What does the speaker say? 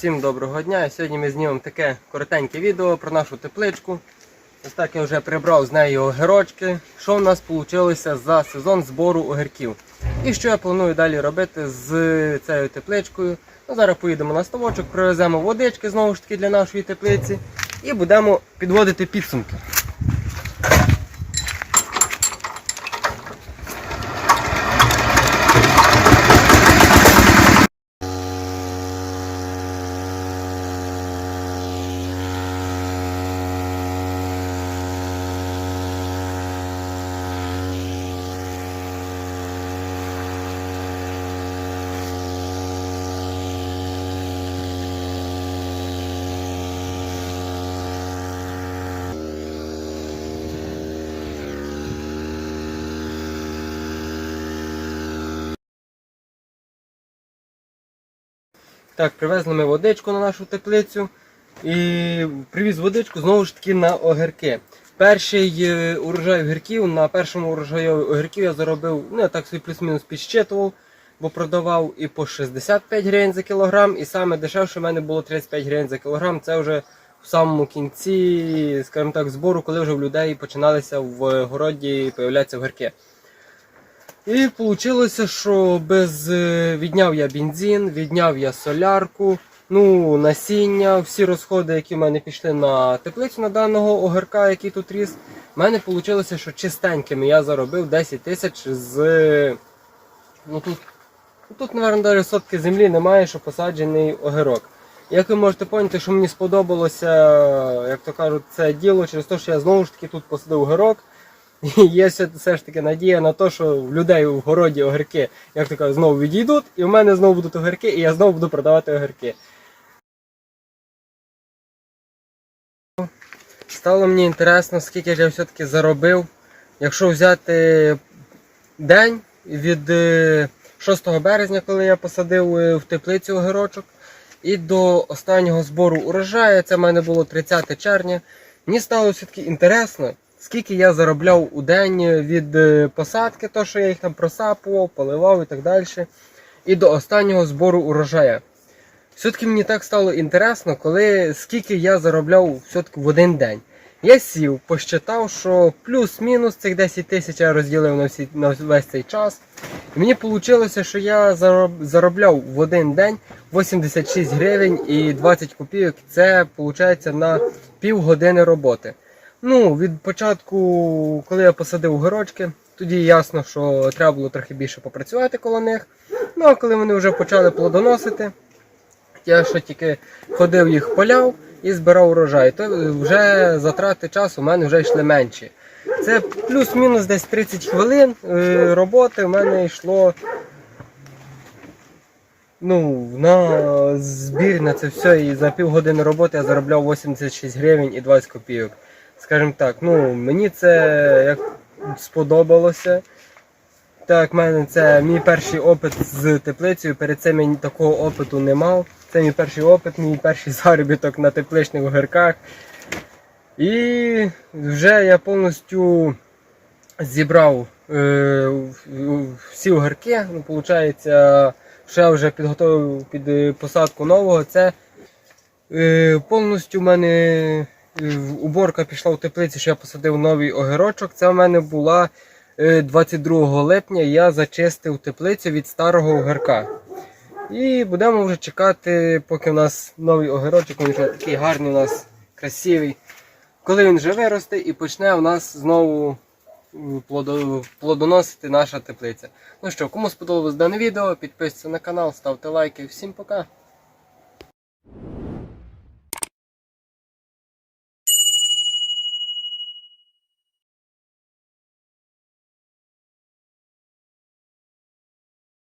Всім доброго дня. Сьогодні ми знімемо таке коротеньке відео про нашу тепличку. Ось так я вже прибрав з неї огірочки. Що в нас вийшло за сезон збору огірків. І що я планую далі робити з цією тепличкою. Ну, зараз поїдемо на ставочок, привеземо водички знову ж таки для нашої теплиці і будемо підводити підсумки. Так, привезли ми водичку на нашу теплицю і привіз водичку знову ж таки на огірки. Перший е, урожай огірків, на першому урожаю огірків я заробив, ну я так собі плюс-мінус підщитував, бо продавав і по 65 гривень за кілограм, і саме дешевше в мене було 35 гривень за кілограм. Це вже в самому кінці, скажімо так, збору, коли вже в людей починалися в городі появлятися огірки. І вийшло, що без е, відняв я бензин, відняв я солярку, ну, насіння, всі розходи, які в мене пішли на теплицю на даного огірка, який тут ріс. в мене вийшло, що чистенькими я заробив 10 тисяч з. Ну тут, тут, мабуть, навіть сотки землі немає, що посаджений огірок. Як ви можете поняти, що мені сподобалося, як то кажуть, це діло через те, що я знову ж таки тут посадив огірок. Є все, ж таки надія на те, що в людей в городі огірки, як то кажуть, знову відійдуть, і в мене знову будуть огірки, і я знову буду продавати огірки. Стало мені інтересно, скільки я все-таки заробив. Якщо взяти день від е, 6 березня, коли я посадив е, в теплицю огірочок, і до останнього збору урожаю, це в мене було 30 червня, мені стало все-таки інтересно, скільки я заробляв у день від е, посадки, то що я їх там просапував, поливав і так далі, і до останнього збору урожаю. Все-таки мені так стало інтересно, коли скільки я заробляв все-таки в один день. Я сів, посчитав, що плюс-мінус цих 10 тисяч я розділив на, всі, на весь цей час. І мені вийшло, що я заробляв в один день 86 гривень і 20 копійок. Це виходить на півгодини роботи. Ну, від початку, коли я посадив огірочки, тоді ясно, що треба було трохи більше попрацювати коло них. Ну а коли вони вже почали плодоносити, я ще тільки ходив їх поляв і збирав урожай, то вже затрати часу у мене вже йшли менші. Це плюс-мінус десь 30 хвилин е, роботи в мене йшло ну, на збір на це все. І за півгодини роботи я заробляв 86 гривень і 20 копійок. Скажімо так, ну мені це як сподобалося. Так, в мене це мій перший опит з теплицею. Перед цим я такого опиту не мав. Це мій перший опит, мій перший заробіток на тепличних огірках. І вже я повністю зібрав е, всі огірки. Ну, виходить, ще вже підготовив під е, посадку нового. Це е, повністю в мене уборка пішла в теплиці, що я посадив новий огірочок. Це в мене була е, 22 липня. Я зачистив теплицю від старого огірка. І будемо вже чекати, поки в нас новий огірочок, він вже такий гарний у нас красивий. Коли він вже виросте і почне у нас знову плодоносити наша теплиця. Ну що, кому сподобалось дане відео, підписуйтесь на канал, ставте лайки. Всім пока!